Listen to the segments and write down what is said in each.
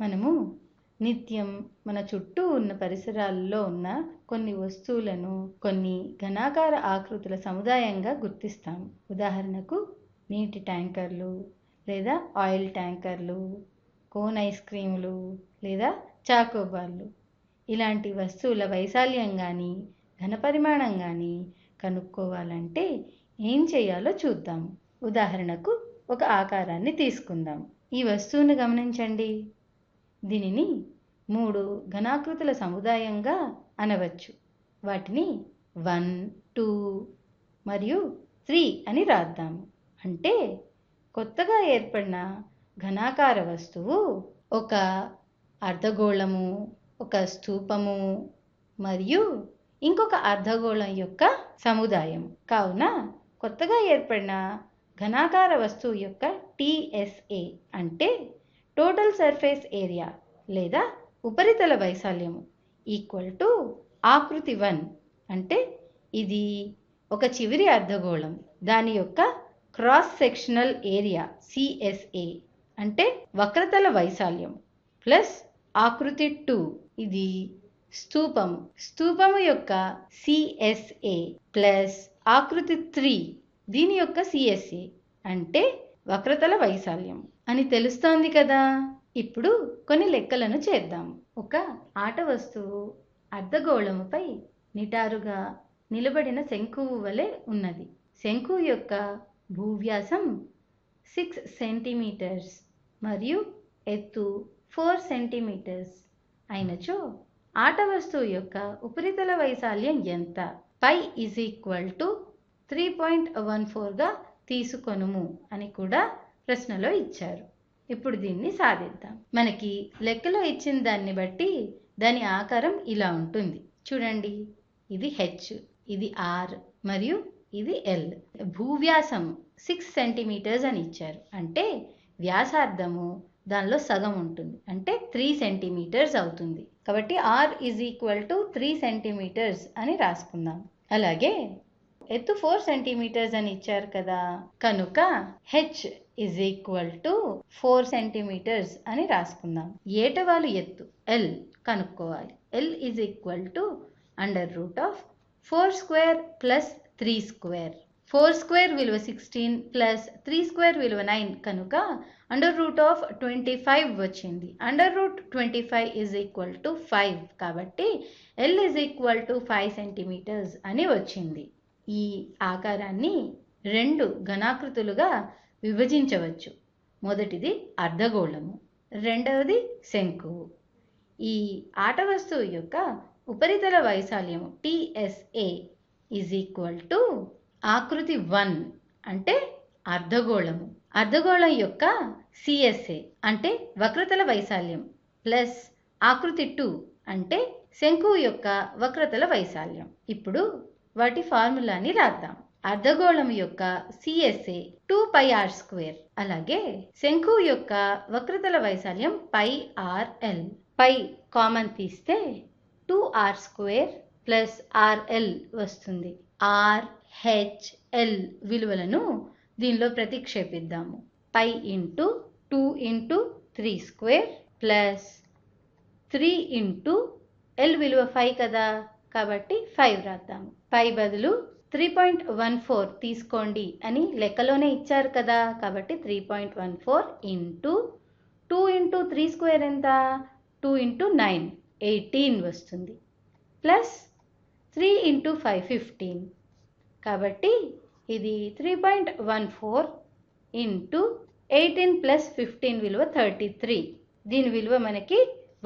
మనము నిత్యం మన చుట్టూ ఉన్న పరిసరాల్లో ఉన్న కొన్ని వస్తువులను కొన్ని ఘనాకార ఆకృతుల సముదాయంగా గుర్తిస్తాము. ఉదాహరణకు నీటి ట్యాంకర్లు లేదా ఆయిల్ ట్యాంకర్లు కోన్ ఐస్ క్రీములు లేదా చాకోబార్లు ఇలాంటి వస్తువుల వైశాల్యం కానీ ఘనపరిమాణం కానీ కనుక్కోవాలంటే ఏం చేయాలో చూద్దాం ఉదాహరణకు ఒక ఆకారాన్ని తీసుకుందాం ఈ వస్తువును గమనించండి. దీనిని మూడు ఘనాకృతుల సముదాయంగా అనవచ్చు. వాటిని వన్ టూ మరియు త్రీ అని రాద్దాము. అంటే కొత్తగా ఏర్పడిన ఘనాకార వస్తువు ఒక అర్ధగోళము ఒక స్థూపము మరియు ఇంకొక అర్ధగోళం యొక్క సముదాయం కావున కొత్తగా ఏర్పడిన ఘనాకార వస్తువు యొక్క టిఎస్ఏ అంటే టోటల్ సర్ఫేస్ ఏరియా లేదా ఉపరితల వైశాల్యము ఈక్వల్ టు ఆకృతి వన్ అంటే ఇది ఒక చివరి అర్ధగోళం. దాని యొక్క క్రాస్ సెక్షనల్ ఏరియా సిఎస్ఏ అంటే వక్రతల వైశాల్యం ప్లస్ ఆకృతి టూ. ఇది స్థూపము. స్థూపము యొక్క సిఎస్ఏ ప్లస్ ఆకృతి త్రీ. దీని యొక్క సిఎస్ఏ అంటే వక్రతల వైశాల్యం అని తెలుస్తోంది కదా. ఇప్పుడు కొన్ని లెక్కలను చేద్దాం. ఒక ఆట వస్తువు అర్ధగోళముపై నిటారుగా నిలబడిన శంకువు వలె ఉన్నది. శంకువు యొక్క భూవ్యాసం సిక్స్ సెంటీమీటర్స్ మరియు ఎత్తు ఫోర్ సెంటీమీటర్స్ అయినచో ఆట వస్తువు యొక్క ఉపరితల వైశాల్యం ఎంత? Pi is equal to three point one ఫోర్గా తీసుకొనుము అని కూడా ప్రశ్నలో ఇచ్చారు. ఇప్పుడు దీన్ని సాధిద్దాం. మనకి లెక్కలో ఇచ్చిన దాన్ని బట్టి దాని ఆకారం ఇలా ఉంటుంది. చూడండి ఇది హెచ్ ఇది ఆర్ మరియు ఇది ఎల్ భూవ్యాసం సిక్స్ సెంటీమీటర్స్ అని ఇచ్చారు. అంటే వ్యాసార్థము దానిలో సగం ఉంటుంది. అంటే త్రీ సెంటీమీటర్స్ అవుతుంది. కాబట్టి R is equal to three centimetres అని రాసుకుందాం. అలాగే ఎత్తు ఫోర్ సెంటీమీటర్స్ అని ఇచ్చారు కదా. కనుక H is equal to four centimetres అని రాసుకుందాం. ఏటవాలు ఎత్తు? ఎల్ కనుక్కోవాలి. L is equal to under root of four square plus three square four square విలువ సిక్స్టీన్ ప్లస్ త్రీ స్క్వేర్ విలువ నైన్ కనుక under root of twenty five వచ్చింది. Under root twenty five is equal to five కాబట్టి L is equal to five centimetres అని వచ్చింది. ఈ ఆకారాన్ని రెండు ఘనాకృతులుగా విభజించవచ్చు. మొదటిది అర్ధగోళము రెండవది శంకువు ఈ ఆట వస్తువు యొక్క ఉపరితల వైశాల్యము టిఎస్ఏ ఈజ్ ఈక్వల్ టు ఆకృతి వన్ అంటే అర్ధగోళము. అర్ధగోళం యొక్క సిఎస్ఏ అంటే వక్రతల వైశాల్యం ప్లస్ ఆకృతి టూ అంటే శంకువు యొక్క వక్రతల వైశాల్యం. ఇప్పుడు వాటి ఫార్ములాని రాద్దాం. అర్ధగోళం యొక్క CSA two pi R square. అలాగే శంకు యొక్క వక్రతల వైశాల్యం పై ఆర్ఎల్ పై కామన్ తీస్తే two R square plus RL వస్తుంది. ఆర్ హెచ్ ఎల్ విలువలను దీనిలో ప్రతిక్షేపిద్దాము. Pi into two into three square plus three into L విలువ ఫైవ్ కదా. కాబట్టి ఫైవ్ రాద్దాము. ఫైవ్ బదులు త్రీ పాయింట్ వన్ ఫోర్ తీసుకోండి అని లెక్కలోనే ఇచ్చారు కదా. కాబట్టి three point one four into two into three square ఎంత? టూ ఇంటూ నైన్ ఎయిటీన్ వస్తుంది. Plus three into five fifteen కాబట్టి ఇది three point one four into eighteen plus fifteen విలువ థర్టీ త్రీ దీని విలువ మనకి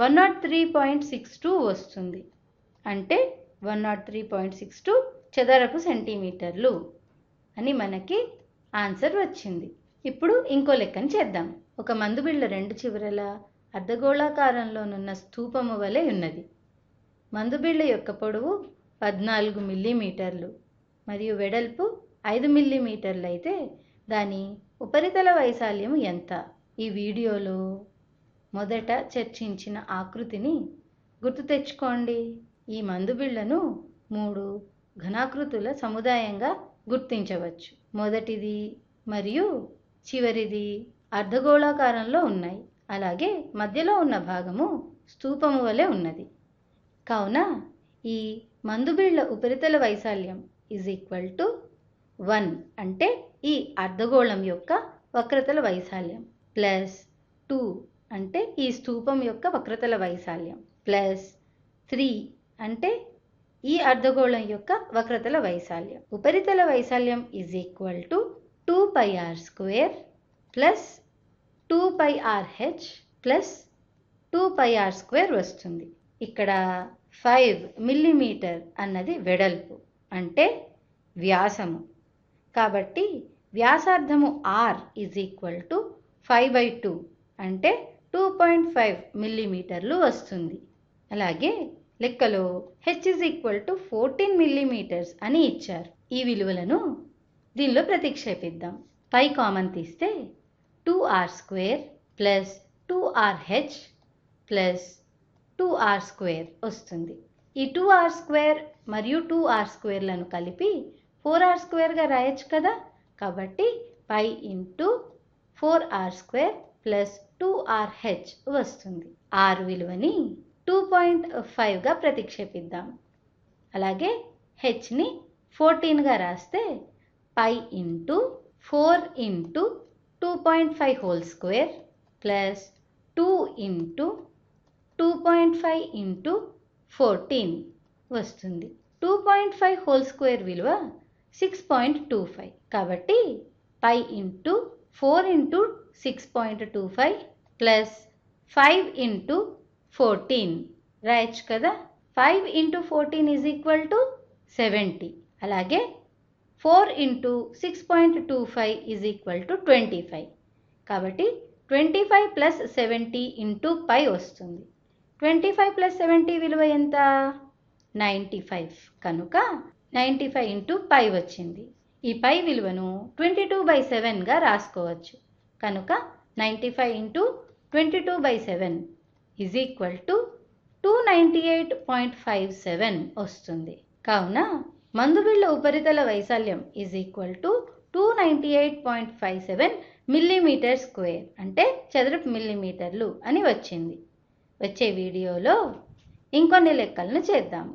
one not three point six two వస్తుంది. అంటే one not three point six two చదరపు సెంటీమీటర్లు అని మనకి ఆన్సర్ వచ్చింది. ఇప్పుడు ఇంకో లెక్కను చేద్దాం. ఒక మందుబిళ్ళ రెండు చివరల అర్ధగోళాకారంలోనున్న స్థూపము వలె ఉన్నది. మందుబిళ్ళ యొక్క పొడవు పద్నాలుగు మిల్లీమీటర్లు మరియు వెడల్పు ఐదు మిల్లీమీటర్లు అయితే దాని ఉపరితల వైశాల్యం ఎంత? ఈ వీడియోలో మొదట చర్చించిన ఆకృతిని గుర్తు తెచ్చుకోండి. ఈ మందుబిళ్ళను మూడు ఘనాకృతుల సముదాయంగా గుర్తించవచ్చు. మొదటిది మరియు చివరిది అర్ధగోళాకారంలో ఉన్నాయి. అలాగే మధ్యలో ఉన్న భాగము స్తూపము వలె ఉన్నది. కావున ఈ మందుబిళ్ళ ఉపరితల వైశాల్యం ఈజ్ ఈక్వల్ టు వన్ అంటే ఈ అర్ధగోళం యొక్క వక్రతల వైశాల్యం. ప్లస్ టూ అంటే ఈ స్తూపం యొక్క వక్రతల వైశాల్యం. ప్లస్ త్రీ అంటే ఈ అర్ధగోళం యొక్క వక్రతల వైశాల్యం. ఉపరితల వైశాల్యం is equal to two pi r square plus two pi r h plus two pi r square వస్తుంది. ఇక్కడ ఫైవ్ మిల్లీమీటర్ అన్నది వెడల్పు అంటే వ్యాసము. కాబట్టి వ్యాసార్థము r is equal to five by two అంటే టూ పాయింట్ ఫైవ్ మిల్లీమీటర్లు వస్తుంది. అలాగే లెక్కలో h is equal to fourteen millimetres అని ఇచ్చారు. ఈ విలువలను దీనిలో ప్రతిక్షేపిద్దాం. పై కామన్ తీస్తే two r square plus two r h plus two r square వస్తుంది. ఈ టూ ఆర్ స్క్వేర్ మరియు టూ ఆర్ స్క్వేర్లను కలిపి ఫోర్ ఆర్ స్క్వేర్గా రాయొచ్చు కదా? కాబట్టి pi into four r square plus two r h వస్తుంది. ఆర్ విలువని టూ పాయింట్ ఫైవ్గా ప్రతిక్షేపిద్దాం. అలాగే హెచ్ని ఫోర్టీన్గా రాస్తే pi into four into two point five whole square plus two into two point five into fourteen వస్తుంది. Two point five whole square విలువ సిక్స్ పాయింట్ టూ ఫైవ్ కాబట్టి pi into four into six point two five plus five into fourteen. రాయొచ్చు కదా? Five into fourteen is equal to seventy. అలాగే four into six point two five is equal to twenty five. కాబట్టి twenty five plus seventy into pi వస్తుంది. Twenty five plus seventy విలువ ఎంత? Ninety five. కనుక ninety five into pi వచ్చింది. ఈ పై విలువను twenty two by సెవెన్గా రాసుకోవచ్చు. కనుక ninety five into twenty two by seven is equal to two ninety eight point five seven వస్తుంది. కావున మందుబిళ్ళ ఉపరితల వైశాల్యం is equal to two ninety eight point five seven millimetre square అంటే చదరపు మిల్లీమీటర్లు అని వచ్చింది. వచ్చే వీడియోలో ఇంకొన్ని లెక్కలను చేద్దాము